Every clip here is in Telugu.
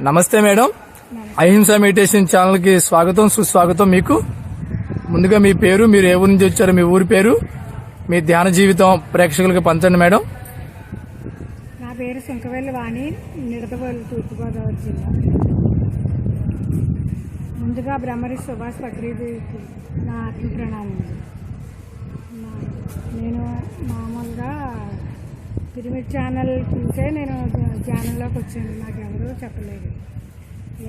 నమస్తే మేడం. అహింస మెడిటేషన్ ఛానల్కి స్వాగతం సుస్వాగతం మీకు. ముందుగా మీ పేరు మీరు ఏ ఊరి నుంచి వచ్చారో మీ ఊరి పేరు మీ ధ్యాన జీవితం ప్రేక్షకులకు పంచండి మేడం. నా పేరు సుంకవెల్లి వాణి నిడతవల్లి తూర్పుగోదావరి జిల్లా. ముందుగా బ్రహ్మరి సుభాష్ పక్రీదేవికి నా ఆత్మ నేను మామూలుగా పిరమిడ్ ఛానల్ చూసే నేను ఛానల్లోకి వచ్చాను. నాకు ఎవరూ చెప్పలేదు.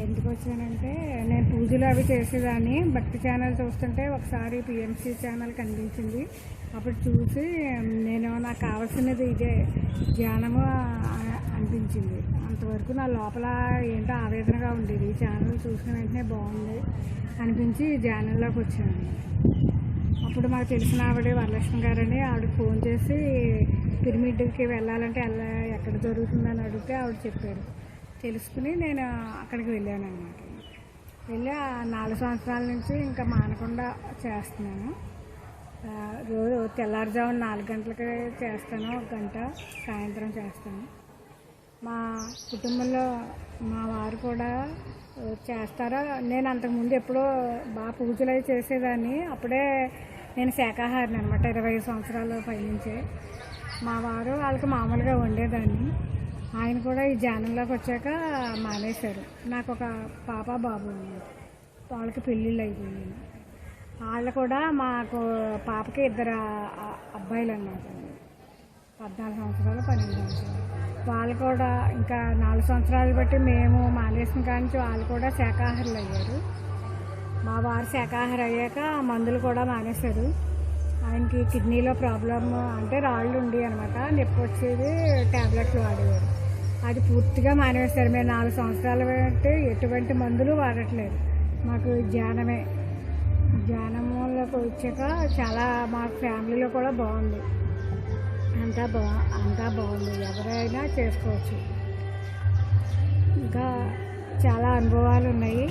ఎందుకు వచ్చానంటే నేను పూజలు అవి చేసేదాన్ని భక్తి ఛానల్ చూస్తుంటే ఒకసారి పిఎంసీ ఛానల్ కనిపించింది. అప్పుడు చూసి నేను నాకు కావాల్సినది ఇదే ధ్యానము అనిపించింది. అంతవరకు నా లోపల ఏంటో ఆవేదనగా ఉండేది. ఈ ఛానల్ చూసిన వెంటనే బాగుంది అనిపించి ఈ ఛానల్లోకి వచ్చాను. అప్పుడు మాకు తెలిసిన ఆవిడ వరలక్ష్మి గారని ఆవిడ ఫోన్ చేసి పిరమిడ్కి వెళ్ళాలంటే ఎలా ఎక్కడ జరుగుతుందని అడిగితే ఆవిడ చెప్పారు. తెలుసుకుని నేను అక్కడికి వెళ్ళాను అనమాట వెళ్ళి ఆ నాలుగు సంవత్సరాల నుంచి ఇంకా మానకుండా చేస్తున్నాను. రోజు తెల్లారుజామున నాలుగు గంటలకి చేస్తాను ఒక గంట సాయంత్రం చేస్తాను. మా కుటుంబంలో మా వారు కూడా చేస్తారా? నేను అంతకుముందు ఎప్పుడో బాగా పూజలు అవి చేసేదాన్ని. అప్పుడే నేను శాఖాహారిని అనమాట ఇరవై ఐదు సంవత్సరాలు పైనుంచే. మా వారు వాళ్ళకి మామూలుగా వండేదాన్ని. ఆయన కూడా ఈ జానంలోకి వచ్చాక మానేశారు. నాకు ఒక పాప బాబు వాళ్ళకి పెళ్ళిళ్ళు అయిపోయింది వాళ్ళు కూడా మాకు పాపకి ఇద్దరు అబ్బాయిలు అన్నమాట. పద్నాలుగు సంవత్సరాలు పన్నెండు సంవత్సరాలు. వాళ్ళు కూడా ఇంకా నాలుగు సంవత్సరాలు బట్టి మేము మానేసిన కానించి వాళ్ళు కూడా శాకాహారులు అయ్యారు. మా వారు శాకాహారి అయ్యాక మందులు కూడా మానేశారు. ఆయనకి కిడ్నీలో ప్రాబ్లమ్ అంటే రాళ్ళు ఉండి అనమాట. నొప్పి వచ్చేది ట్యాబ్లెట్లు వాడేవారు. అది పూర్తిగా మానేశారు. మేము నాలుగు సంవత్సరాలు బట్టి ఎటువంటి మందులు వాడట్లేదు. మాకు ధ్యానమే. ధ్యానంలోకి వచ్చాక చాలా మా ఫ్యామిలీలో కూడా బాగుంది. అంతా బా అంతా బాగుంది. ఎవరైనా చేసుకోవచ్చు. ఇంకా చాలా అనుభవాలు ఉన్నాయి.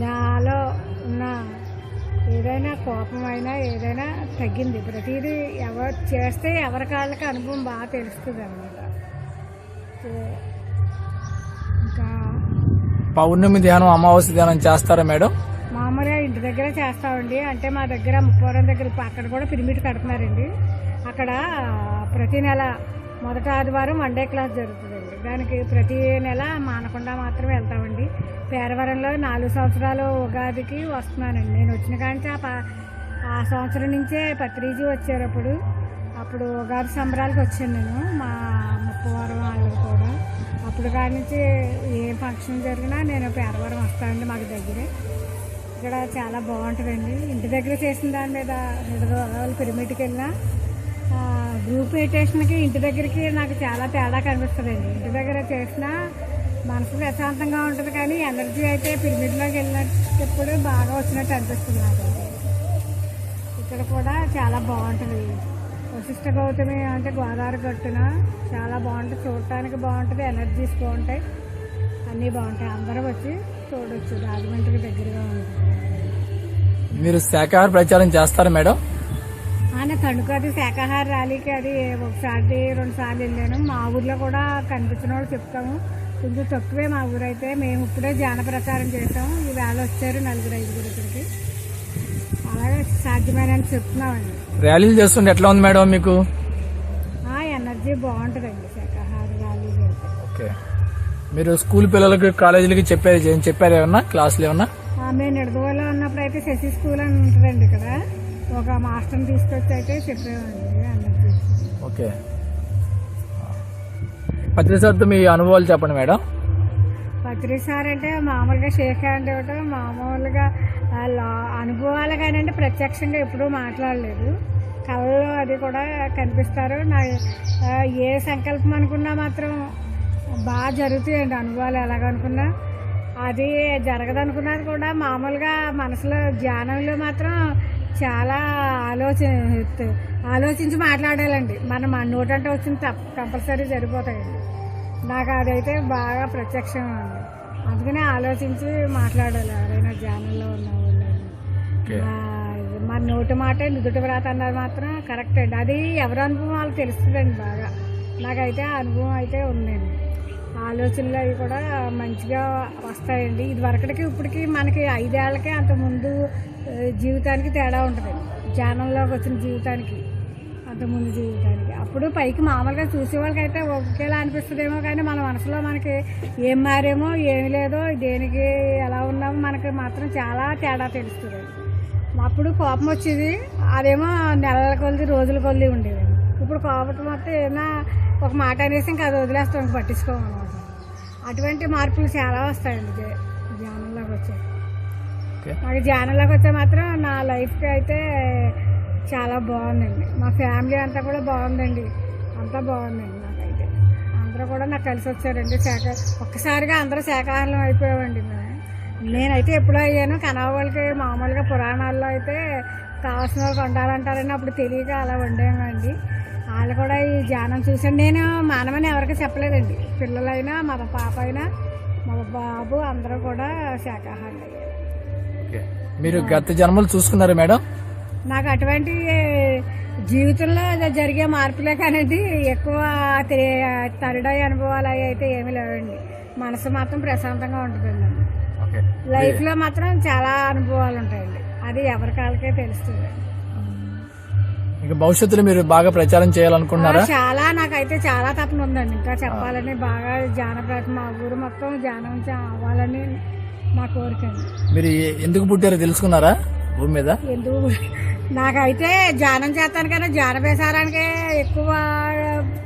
నాలో ఉన్న ఏదైనా కోపమైనా ఏదైనా తగ్గింది. ప్రతిదీ ఎవరు చేస్తే ఎవరి కాళ్ళకి అనుభవం బాగా తెలుస్తుంది అనమాట ఇంకా పౌర్ణమి ధ్యానం అమావాస్య ధ్యానం చేస్తారా మేడం? మామూలుగా ఇంటి దగ్గర చేస్తామండి. అంటే మా దగ్గర ముప్పవరం దగ్గర అక్కడ కూడా పిరిమిడ్ కడుతున్నారండి. అక్కడ ప్రతి నెల మొదట ఆదివారం వన్ డే క్లాస్ జరుగుతుందండి దానికి ప్రతి నెల మానకుండా మాత్రం వెళ్తామండి. పేరవరంలో నాలుగు సంవత్సరాలు ఉగాదికి వస్తున్నానండి. నేను వచ్చిన కాంచి ఆ సంవత్సరం నుంచే పత్రిజీ వచ్చారు అప్పుడు అప్పుడు ఉగాది సంబరాలకు వచ్చాను నేను మా ముప్పవరం వాళ్ళు కూడా. అప్పుడు కాడి నుంచి ఏ ఫంక్షన్ జరిగినా నేను పేరవరం వస్తానండి మాకు దగ్గరే. ఇక్కడ చాలా బాగుంటుందండి. ఇంటి దగ్గర చేసిన దాని మీద రెండు రోజులు పిరమిడ్కి వెళ్ళినా మెడిటేషన్కి ఇంటి దగ్గరికి నాకు చాలా తేడా కనిపిస్తుందండి. ఇంటి దగ్గర చేసిన మనసు ప్రశాంతంగా ఉంటుంది కానీ ఎనర్జీ అయితే పిరమిడ్లోకి వెళ్ళినప్పుడు బాగా వచ్చినట్టు అనిపిస్తుంది నాకు ఇక్కడ కూడా చాలా బాగుంటుంది. వశిష్ట గౌతమి అంటే గోదావరి గట్టున చాలా బాగుంటుంది. చూడటానికి బాగుంటుంది. ఎనర్జీస్ బాగుంటాయి. అన్నీ బాగుంటాయి. అందరూ వచ్చి చూడొచ్చు. రాజమండ్రికి దగ్గరగా ఉంటుంది మీరు శాఖాహార ప్రచారం చేస్తారా మేడం? ఆయన తణుకు శాకాహార ర్యాలీకి అది ఒకసారి రెండు సార్లు వెళ్ళాను. మా ఊర్లో కూడా కనిపించిన వాళ్ళు చెప్తాము. కొంచెం తక్కువే మా ఊరు అయితే మేము ఇప్పుడే ధ్యాన ప్రచారం చేసాము ఈ వేళ వచ్చారు నలుగురు ఐదుగురు ఇక్కడికి. అలాగే సాధ్యమైనని చెప్తున్నామండి. ర్యాలీలు చేస్తుంటే ఎట్లా ఉంది మేడం మీకు? ఎనర్జీ బాగుంటుందండి. శాకాహార ర్యాలీ ఓకే. మీరు స్కూల్ పిల్లలకి కాలేజీలకి చెప్పారు చెప్పారు ఏమన్నా? క్లాసులు ఏమన్నా? మేము నిడదవోలో ఉన్నప్పుడు అయితే శశి స్కూల్ అని ఉంటుందండి ఇక్కడ ఒక మాస్టర్ని తీసుకొచ్చి అయితే చెప్పేవాడి ఎనర్జీ ఓకే. పత్రిసార్తో మీ అనుభవాలు చెప్పండి మేడం. పత్రి సార్ అంటే మామూలుగా షేక్ హ్యాండ్ ఇవ్వటం మామూలుగా అనుభవాలు కానండి ప్రత్యక్షంగా ఎప్పుడూ మాట్లాడలేదు. కళలో అది కూడా కనిపిస్తారు. నా ఏ సంకల్పం అనుకున్నా మాత్రం బాగా జరుగుతాయండి అనుభవాలు ఎలాగనుకున్నా. అది జరగదనుకున్నది కూడా మామూలుగా మనసులో ధ్యానంలో మాత్రం చాలా ఆలోచన ఆలోచించి మాట్లాడాలండి. మనం మన నోటంటే వచ్చిన తప్ప కంపల్సరీ సరిపోతాయండి నాకు అదైతే బాగా ప్రత్యక్షం ఉంది అందుకనే ఆలోచించి మాట్లాడాలి. ఎవరైనా ధ్యానంలో ఉన్న వాళ్ళు మన నోటి మాట నుదుటి వ్రాత అన్నది మాత్రం కరెక్ట్ అండి. అది ఎవరి అనుభవం వాళ్ళకి తెలుస్తుందండి బాగా. నాకైతే ఆ అనుభవం అయితే ఉందండి. ఆలోచనలు అవి కూడా మంచిగా వస్తాయండి. ఇదివరకటికి ఇప్పటికి మనకి ఐదేళ్ళకే అంత ముందు జీవితానికి తేడా ఉంటుంది. జానంలోకి వచ్చిన జీవితానికి అంత ముందు జీవితానికి. అప్పుడు పైకి మామూలుగా చూసేవాళ్ళకైతే ఒకేలా అనిపిస్తుందేమో కానీ మన మనసులో మనకి ఏం మారేమో ఏమి లేదో దేనికి ఎలా ఉన్నామో మనకి మాత్రం చాలా తేడా తెలుస్తుంది. అప్పుడు కోపం వచ్చేది అదేమో నెలల కొలిది రోజుల కొలిది ఉండేది ఇప్పుడు కోపం మొత్తం ఏమైనా ఒక మాట అనేసి ఇంకా అది వదిలేస్తాం పట్టించుకోమన్నమాట అటువంటి మార్పులు చాలా వస్తాయండి ధ్యా- ధ్యానంలోకి వచ్చాయి ఓకే. నాకు ధ్యానంలోకి వస్తే మాత్రం నా లైఫ్కి అయితే చాలా బాగుందండి. మా ఫ్యామిలీ అంతా కూడా బాగుందండి. అంతా బాగుందండి నాకైతే. అందరూ కూడా నాకు కలిసి వచ్చారండి శాఖ ఒక్కసారిగా అందరూ శాఖాహారం అయిపోయామండి మేము. నేనైతే ఎప్పుడో అయ్యాను. కనవ వాళ్ళకి మామూలుగా పురాణాల్లో అయితే కావాల్సిన వాళ్ళకి వండాలంటారని అప్పుడు తెలియక అలా వండామండి వాళ్ళు కూడా ఈ ధ్యానం చూసాను నేను మానవని ఎవరికి చెప్పలేదండి. పిల్లలైనా మా పాప అయినా మా బాబు అందరూ కూడా ఓకే. మీరు గత జన్మలు చూసుకున్నారు మేడం? నాకు అటువంటి జీవితంలో జరిగే మార్పులే కానండి. ఎక్కువ తరుడాయి అనుభవాలు అవి అయితే ఏమీ లేవండి. మనసు మాత్రం ప్రశాంతంగా ఉంటుందండి. లైఫ్లో మాత్రం చాలా అనుభవాలు ఉంటాయండి. అది ఎవరి కాళ్ళకే తెలుస్తుంది. ఇంకా భవిష్యత్తులో మీరు బాగా ప్రచారం చేయాలనుకుంటున్నారా? చాలా. నాకైతే చాలా తపన ఉందండి. ఇంకా చెప్పాలని బాగా జానప్రత మా ఊరు మొత్తం జానం అవ్వాలని మా కోరిక మీరు ఎందుకు పుట్టారో తెలుసుకున్నారా? భూమి మీద? నాకైతే ధ్యానం చేస్తాను కానీ ధ్యాన ప్రసారానికే ఎక్కువ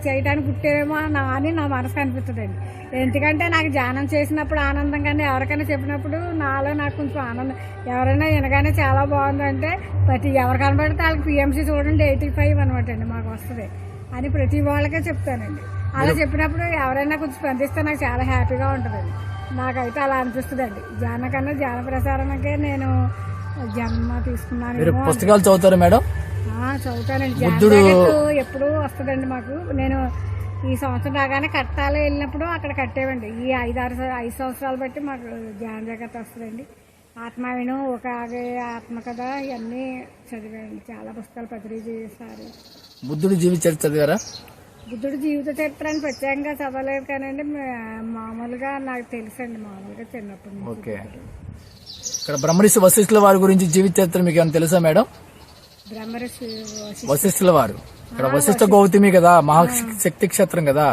చేయడానికి పుట్టారేమో నా అని నా మనసు అనిపిస్తుందండి ఎందుకంటే నాకు ధ్యానం చేసినప్పుడు ఆనందం కానీ ఎవరికైనా చెప్పినప్పుడు నాలో నాకు కొంచెం ఆనందం. ఎవరైనా వినగానే చాలా బాగుందంటే ప్రతి ఎవరు కనబడితే వాళ్ళకి పిఎంసీ చూడండి ఎయిటీ ఫైవ్ అనమాట అండి మాకు వస్తుంది అని ప్రతి వాళ్ళకే చెప్తానండి. అలా చెప్పినప్పుడు ఎవరైనా కొంచెం స్పందిస్తే నాకు చాలా హ్యాపీగా ఉంటుందండి. నాకైతే అలా అనిపిస్తుందండి. ధ్యానం కన్నా ధ్యాన ప్రసారానికే నేను జన్మ తీసుకున్నాను మీరు పుస్తకాలు చదువుతారా మేడం? ఆ, చదువుతానండి. బుద్ధుడు- ఎప్పుడు వస్తుందండి మాకు. నేను ఈ సంవత్సరం రాగానే కట్టాలి వెళ్ళినప్పుడు అక్కడ కట్టేవండి. ఈ ఐదు ఆరు ఐదు సంవత్సరాలు బట్టి మాకు ధ్యాన జాగ్రత్త వస్తుందండి. ఆత్మావిను ఒక ఆగే ఆత్మకథ ఇవన్నీ చదివానండి. చాలా పుస్తకాలు పత్రిక చేస్తారు బుద్ధుడి జీవిత చరిత్ర చదివారా? బుద్ధుడి జీవిత చరిత్రని ప్రత్యేకంగా చదవలేదు కానండి. మామూలుగా నాకు తెలుసండి. మామూలుగా చిన్నప్పటి నుంచి ఓకే. ఇక్కడ బ్రహ్మరిషి వశిష్ఠుల వారి గురించి జీవిత చరిత్ర మీకు ఏమైనా తెలుసా మేడం? వశిష్ఠుల వారు. ఇక్కడ వశిష్ఠ గౌతమి కదా మహాశక్తి క్షేత్రం కదా.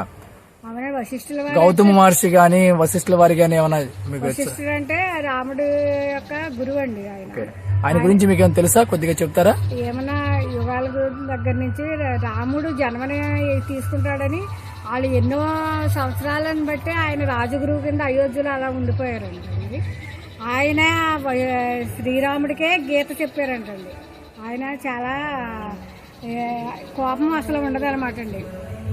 గౌతమ మహర్షి గాని వశిష్ఠుల వారి గాని ఏమైనా మీకు అంటే రాముడు యొక్క గురువు అండి ఆయన. ఆయన గురించి మీకు ఏమైనా తెలుసా? కొద్దిగా చెప్తారా? ఏమన్నా యుగాల దగ్గర నుంచి రాముడు జన్మని తీసుకుంటాడని వాళ్ళు ఎన్నో సంవత్సరాలను బట్టి ఆయన రాజగురువు కింద అయోధ్యలో అలా ఉండిపోయారంటండి ఆయన శ్రీరాముడికే గీత చెప్పారంటండి. ఆయన చాలా కోపం అసలు ఉండదన్నమాట అండి.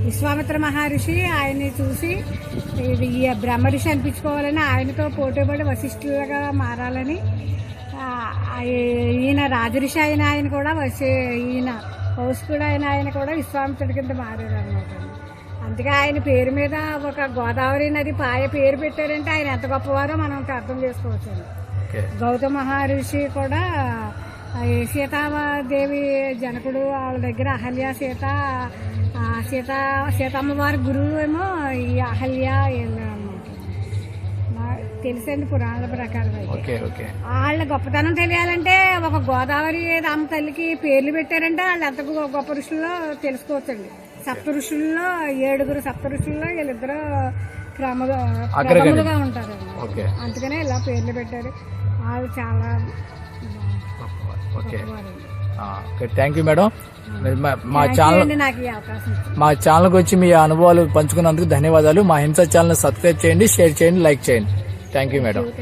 విశ్వామిత్ర మహర్షి ఆయన్ని చూసి ఇది బ్రహ్మరిషి అనిపించుకోవాలని ఆయనతో పోటీపడి వశిష్ఠులుగా మారాలని ఈయన రాజరిషి అయిన ఆయన కూడా వశి ఈయన కౌశికుడు అయిన ఆయన కూడా విశ్వామిత్రుడి కింద మారారు అనమాట అందుకే ఆయన పేరు మీద ఒక గోదావరి నది పాయ పేరు పెట్టారంటే ఆయన ఎంత గొప్పవారో మనం అర్థం చేసుకోవచ్చు గౌతమ మహర్షి కూడా సీతాదేవి జనకుడు వాళ్ళ దగ్గర అహల్య సీత సీత సీతమ్మ వారి గురువు ఏమో ఈ అహల్య తెలుసండి పురాణాల ప్రకారం వాళ్ళ గొప్పతనం తెలియాలంటే ఒక గోదావరి రామ తల్లికి పేర్లు పెట్టారంటే వాళ్ళు ఎంత గొప్ప ఋషుల్లో తెలుసుకోవచ్చండి. సప్త ఋషుల్లో ఏడుగురు సప్త ఋషుల్లో వీళ్ళిద్దరూ క్రమ క్రమములుగా ఉంటారు ఓకే. అందుకనే ఇలా పేర్లు పెట్టారు. వాళ్ళు చాలా ఓకే. థ్యాంక్ యూ మేడం మా- ఛానల్. మా ఛానల్కి వచ్చి మీ అనుభవాలు పంచుకున్నందుకు ధన్యవాదాలు. మా హింస ఛానల్ సబ్స్క్రైబ్ చేయండి షేర్ చేయండి లైక్ చేయండి. Thank you madam